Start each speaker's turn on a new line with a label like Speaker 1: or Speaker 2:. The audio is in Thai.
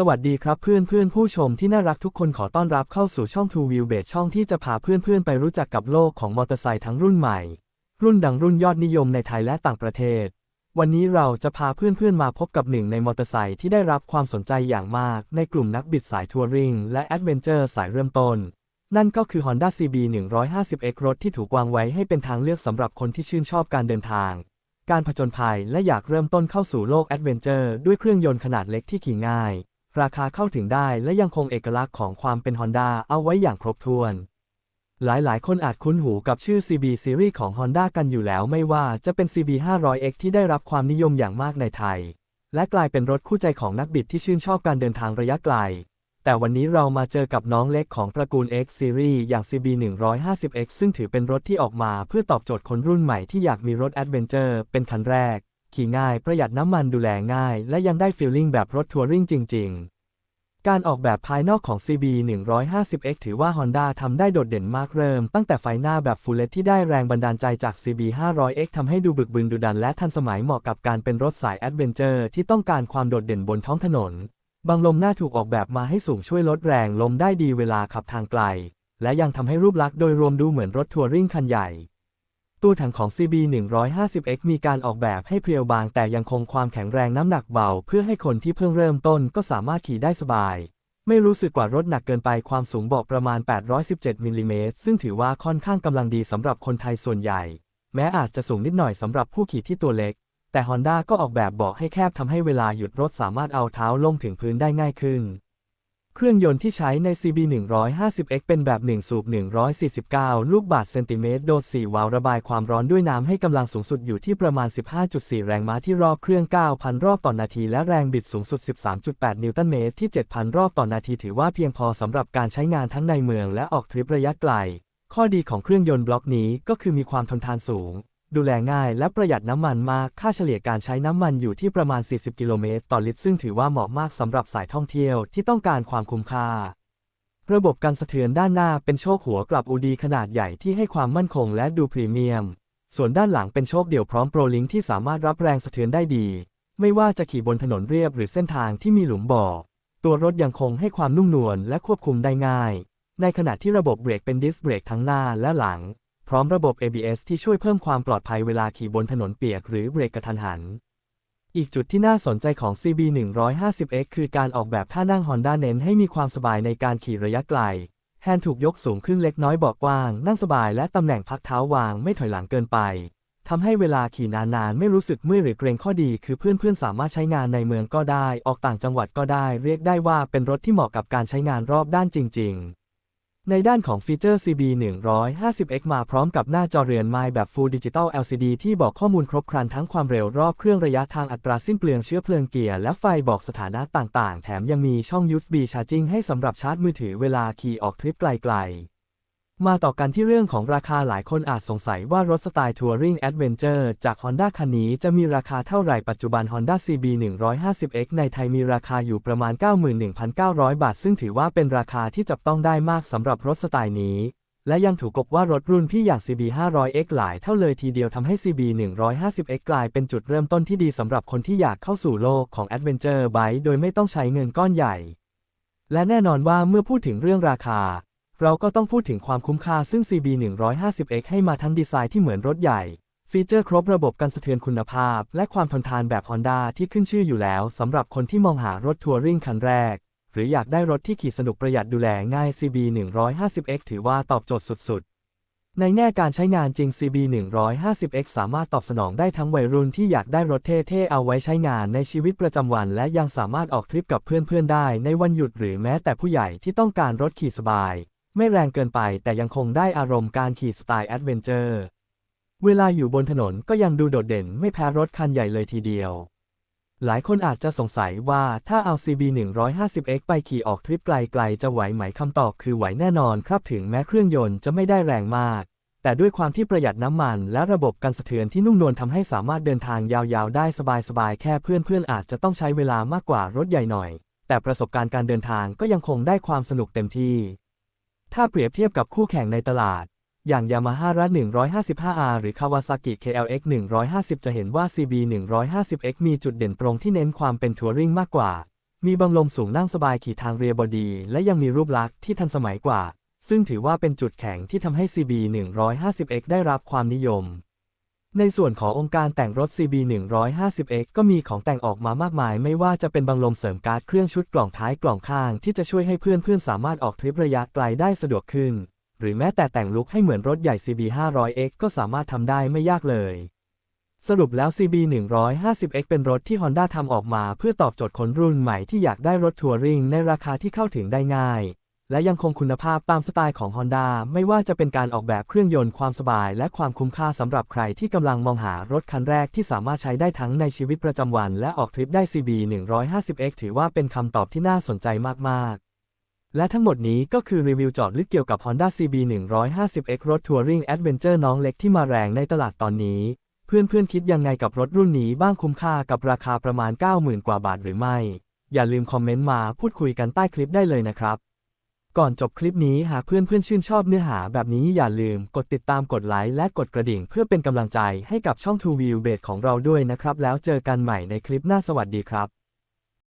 Speaker 1: สวัสดีครับเพื่อนเพื่อนผู้ชมที่น่ารักทุกคนขอต้อนรับเข้าสู่ช่อง Two Wheel b a s e ช่องที่จะพาเพื่อนเพื่อนๆ ไปรู้จักกับโลกของมอเตอร์ไซค์ทั้งรุ่นใหม่ รุ่นดังรุ่นยอดนิยมในไทยและต่างประเทศ วันนี้เราจะพาเพื่อนเพื่อนๆ มาพบกับหนึ่งในมอเตอร์ไซค์ที่ได้รับความสนใจอย่างมาก ในกลุ่มนักบิดสายทัวริงและแอดเวนเจอร์สายเริ่มต้น นั่นก็คือ Honda CB 150X รถที่ถูกวางไว้ให้เป็นทางเลือกสำหรับคนที่ชื่นชอบการเดินทาง การผจญภัยและอยากเริ่มต้นเข้าสู่โลกแอดเวนเจอร์ด้วยเครื่องยนต์ขนาดเล็กที่ขี่ง่าย ราคาเข้าถึงได้และยังคงเอกลักษณ์ของความเป็น Honda เอาไว้อย่างครบถ้วน หลายๆ คนอาจคุ้นหูกับชื่อ CB Series ของ Honda กันอยู่แล้วไม่ว่าจะเป็น CB 500X ที่ได้รับความนิยมอย่างมากในไทย และกลายเป็นรถคู่ใจของนักบิดที่ชื่นชอบการเดินทางระยะไกล แต่วันนี้เรามาเจอกับน้องเล็กของตระกูล X Series อย่าง CB 150X ซึ่งถือเป็นรถที่ออกมาเพื่อตอบโจทย์คนรุ่นใหม่ที่อยากมีรถแอดเวนเจอร์เป็นคันแรก ขี่ง่าย ประหยัดน้ำมันดูแลง่าย และยังได้ฟีลลิ่งแบบรถทัวริงจริง ๆ การออกแบบภายนอกของ CB 150X ถือว่า Honda ทำได้โดดเด่นมากเริ่ม ตั้งแต่ไฟหน้าแบบฟูลเลตที่ได้แรงบันดาลใจจาก CB 500X ทำให้ดูบึกบึนดุดันและทันสมัยเหมาะกับการเป็นรถสายแอดเวนเจอร์ที่ต้องการความโดดเด่นบนท้องถนนบังลมหน้าถูกออกแบบมาให้สูงช่วยลดแรงลมได้ดีเวลาขับทางไกล และยังทำให้รูปลักษณ์โดยรวมดูเหมือนรถทัวริงคันใหญ่ ตัวถังของ CB 150X มีการออกแบบให้เพรียวบางแต่ยังคงความแข็งแรงน้ำหนักเบา เพื่อให้คนที่เพิ่งเริ่มต้นก็สามารถขี่ได้สบาย ไม่รู้สึกกว่ารถหนักเกินไปความสูงเบาะประมาณ 817มิลลิเมตรซึ่งถือว่าค่อนข้างกำลังดีสำหรับคนไทยส่วนใหญ่ แม้อาจจะสูงนิดหน่อยสำหรับผู้ขี่ที่ตัวเล็ก แต่ Honda ก็ออกแบบเบาะให้แคบทำให้เวลาหยุดรถสามารถเอาเท้าลงถึงพื้นได้ง่ายขึ้น เครื่องยนต์ที่ใช้ใน CB 150X เป็นแบบ 1 สูบ 149 ลูกบาศก์เซนติเมตร โดด 4 วาล์วระบายความร้อนด้วยน้ำให้กำลังสูงสุดอยู่ที่ประมาณ 15.4 แรงม้าที่รอบเครื่อง 9,000 รอบต่อนนาที และแรงบิดสูงสุด 13.8 นิวตันเมตรที่ 7,000 รอบต่อนนาที ถือว่าเพียงพอสำหรับการใช้งานทั้งในเมืองและออกทริประยะไกล ข้อดีของเครื่องยนต์บล็อกนี้ก็คือมีความทนทานสูง ดูแลง่ายและประหยัดน้ำมันมาก ค่าเฉลี่ยการใช้น้ำมันอยู่ที่ประมาณ 40 กิโลเมตรต่อลิตร ซึ่งถือว่าเหมาะมากสำหรับสายท่องเที่ยวที่ต้องการความคุ้มค่า ระบบกันสะเทือนด้านหน้าเป็นโชคหัวกลับอูดีขนาดใหญ่ที่ให้ความมั่นคงและดูพรีเมียม ส่วนด้านหลังเป็นโชคเดี่ยวพร้อมโปรลิงที่สามารถรับแรงสะเทือนได้ดี ไม่ว่าจะขี่บนถนนเรียบหรือเส้นทางที่มีหลุมบ่อ ตัวรถยังคงให้ความนุ่มนวลและควบคุมได้ง่าย ในขณะที่ระบบเบรกเป็นดิสเบรกทั้งหน้าและหลัง พร้อมระบบ ABS ที่ช่วยเพิ่มความปลอดภัยเวลาขี่บนถนนเปียกหรือเบรกกระทันหัน อีกจุดที่น่าสนใจของ CB 150X คือการออกแบบท่านั่ง Honda เน้นให้มีความสบายในการขี่ระยะไกล แฮนด์ถูกยกสูงขึ้นเล็กน้อยเบาะกว้าง นั่งสบายและตำแหน่งพักเท้าวางไม่ถอยหลังเกินไปทำให้เวลาขี่นานๆ ไม่รู้สึกเมื่อยหรือเกรงข้อดีคือเพื่อนๆ สามารถใช้งานในเมืองก็ได้ ออกต่างจังหวัดก็ได้ เรียกได้ว่าเป็นรถที่เหมาะกับการใช้งานรอบด้านจริง ๆ ในด้านของฟีเจอร์ CB 150X มาพร้อมกับหน้าจอเรือนไม้แบบ Full Digital LCD ที่บอกข้อมูลครบครันทั้งความเร็วรอบเครื่องระยะทางอัตราสิ้นเปลืองเชื้อเพลิงเกียร์และไฟบอกสถานะต่างๆ แถมยังมีช่อง USB Charging ให้สำหรับชาร์จมือถือเวลาขี่ออกทริปไกลๆ มาต่อกันที่เรื่องของราคาหลายคนอาจสงสัยว่ารถสไตล์ทัวริงแอดเวนเจอร์จาก Honda คันนี้จะมีราคาเท่าไหร่ปัจจุบัน Honda CB 150X ในไทยมีราคาอยู่ประมาณ 91,900 บาท ซึ่งถือว่าเป็นราคาที่จับต้องได้มากสำหรับรถสไตล์นี้ และยังถูกกบว่ารถรุ่นพี่อย่าง CB 500X หลายเท่าเลยทีเดียวทำให้ CB 150X กลายเป็นจุดเริ่มต้นที่ดีสำหรับคนที่อยากเข้าสู่โลกของ Adventure Bike โดยไม่ต้องใช้เงินก้อนใหญ่ และแน่นอนว่าเมื่อพูดถึงเรื่องราคา เราก็ต้องพูดถึงความคุ้มค่าซึ่ง CB 150X ให้มาทั้งดีไซน์ที่เหมือนรถใหญ่ ฟีเจอร์ครบระบบกันสะเทือนคุณภาพ และความทนทานแบบ Honda ที่ขึ้นชื่ออยู่แล้วสำหรับคนที่มองหารถทัวริงคันแรก หรืออยากได้รถที่ขี่สนุกประหยัดดูแลง่าย CB 150X ถือว่าตอบโจทย์สุดๆ ในแง่การใช้งานจริง CB 150X สามารถตอบสนองได้ทั้งวัยรุ่นที่อยากได้รถเท่ๆเอาไว้ใช้งานในชีวิตประจำวัน และยังสามารถออกทริปกับเพื่อนๆได้ในวันหยุดหรือแม้แต่ผู้ใหญ่ที่ต้องการรถขี่สบาย ไม่แรงเกินไปแต่ยังคงได้อารมณ์การขี่สไตล์แอดเวนเจอร์ เวลาอยู่บนถนนก็ยังดูโดดเด่นไม่แพ้รถคันใหญ่เลยทีเดียว หลายคนอาจจะสงสัยว่าถ้าเอา CB 150X ไปขี่ออกทริปไกลๆ จะไหวไหมคำตอบคือไหวแน่นอนครับถึงแม้เครื่องยนต์จะไม่ได้แรงมาก แต่ด้วยความที่ประหยัดน้ำมันและระบบกันสะเทือนที่นุ่มนวลทำให้สามารถเดินทางยาวๆ ได้สบายๆ แค่เพื่อนๆอาจจะต้องใช้เวลามากกว่ารถใหญ่หน่อย แต่ประสบการณ์การเดินทางก็ยังคงได้ความสนุกเต็มที่ ถ้าเปรียบเทียบกับคู่แข่งในตลาด อย่าง Yamaha r 155R หรือ Kawasaki KLX 150 จะเห็นว่า CB 150X มีจุดเด่นตรงที่เน้นความเป็นทัวริงมากกว่า มีบังลมสูงนั่งสบายขี่ทางเรียบดี และยังมีรูปลักษณ์ที่ทันสมัยกว่า ซึ่งถือว่าเป็นจุดแข็งที่ทำให้ CB 150X ได้รับความนิยม ในส่วนขององค์การแต่งรถ CB 150X ก็มีของแต่งออกมามากมาย ไม่ว่าจะเป็นบังลมเสริมการ์ดเครื่องชุดกล่องท้ายกล่องข้าง ที่จะช่วยให้เพื่อนๆ สามารถออกทริประยะไกลได้สะดวกขึ้น หรือแม้แต่แต่งลุคให้เหมือนรถใหญ่ CB 500X ก็สามารถทำได้ไม่ยากเลย สรุปแล้ว CB 150X เป็นรถที่ Honda ทำออกมา เพื่อตอบโจทย์คนรุ่นใหม่ที่อยากได้รถทัวริงในราคาที่เข้าถึงได้ง่าย และยังคงคุณภาพตามสไตล์ของ Honda ไม่ว่าจะเป็นการออกแบบเครื่องยนต์ความสบาย และความคุ้มค่าสำหรับใครที่กำลังมองหารถคันแรกที่สามารถใช้ได้ทั้งในชีวิตประจำวัน และออกทริปได้ CB 150X ถือว่าเป็นคำตอบที่น่าสนใจมาก ๆ และทั้งหมดนี้ก็คือรีวิวจอดลึกเกี่ยวกับ Honda CB 150X รถทัวริง Adventure น้องเล็กที่มาแรงในตลาดตอนนี้ เพื่อนๆคิดยังไงกับรถรุ่นนี้บ้างคุ้มค่ากับราคาประมาณ 90,000 กว่าบาทหรือไม่ อย่าลืมคอมเมนต์มาพูดคุยกันใต้คลิปได้เลยนะครับ ก่อนจบคลิปนี้หากเพื่อนๆชื่นชอบเนื้อหาแบบนี้อย่าลืมกดติดตามกดไลค์และกดกระดิ่งเพื่อเป็นกำลังใจให้กับช่อง2 View b a s ของเราด้วยนะครับ แล้วเจอกันใหม่ในคลิปหน้าสวัสดีครับ